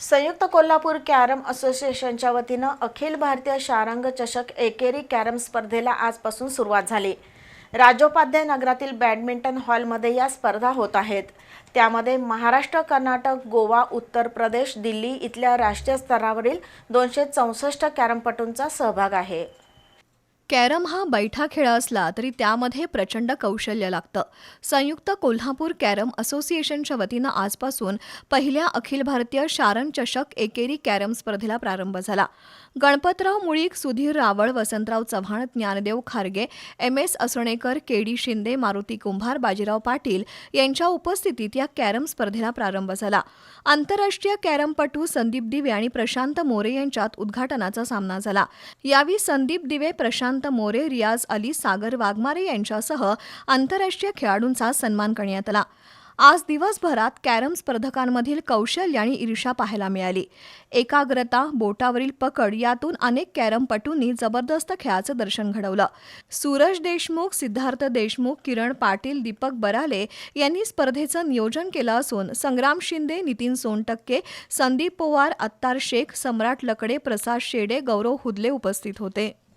संयुक्त कोल्हापूर कॅरम असोसिएशनच्या वतीनं अखिल भारतीय शारंग चषक एकेरी कॅरम स्पर्धेला आजपासून सुरुवात झाली. राजोपाध्याय नगरातील बॅडमिंटन हॉलमध्ये या स्पर्धा होत आहेत. त्यामध्ये महाराष्ट्र कर्नाटक गोवा उत्तर प्रदेश दिल्ली इथल्या राष्ट्रीय स्तरावरील दोनशे चौसष्ट कॅरमपटूंचा सहभाग आहे. कॅरम हा बैठा खेळ असला तरी त्यामध्ये प्रचंड कौशल्य लागतं. संयुक्त कोल्हापूर कॅरम असोसिएशनच्या वतीनं आजपासून पहिल्या अखिल भारतीय शारण चषक एकेरी कॅरम स्पर्धेला प्रारंभ झाला. Ganpatrao Mulik Sudhir Raval Vasantrao Chavan Dnyandev Kharge M S Asanekar K D Shinde Maruti Kumbhar Bajirao Patil यांच्या उपस्थितीत या कॅरम स्पर्धेला प्रारंभ झाला. आंतरराष्ट्रीय कॅरमपटू संदीप दिवे आणि प्रशांत मोरे यांच्यात उद्घाटनाचा सामना झाला. यावेळी संदीप दिवे प्रशांत मोरे रियाज अली सागर वाघमारे यांच्यासह आंतरराष्ट्रीय खेळाडूंचा सन्मान करण्यात आला. आज दिवसभरात कॅरम स्पर्धकांमधील कौशल्य आणि ईर्षा पाहायला मिळाली. एकाग्रता बोटावरील पकड यातून अनेक कॅरमपटूंनी जबरदस्त खेळाचं दर्शन घडवलं. सूरज देशमुख सिद्धार्थ देशमुख किरण पाटील दीपक बराले यांनी स्पर्धेचं नियोजन केलं असून संग्राम शिंदे नितीन सोनटक्के संदीप पोवार अत्तार शेख सम्राट लकडे प्रसाद शेडे गौरव हुदले उपस्थित होते.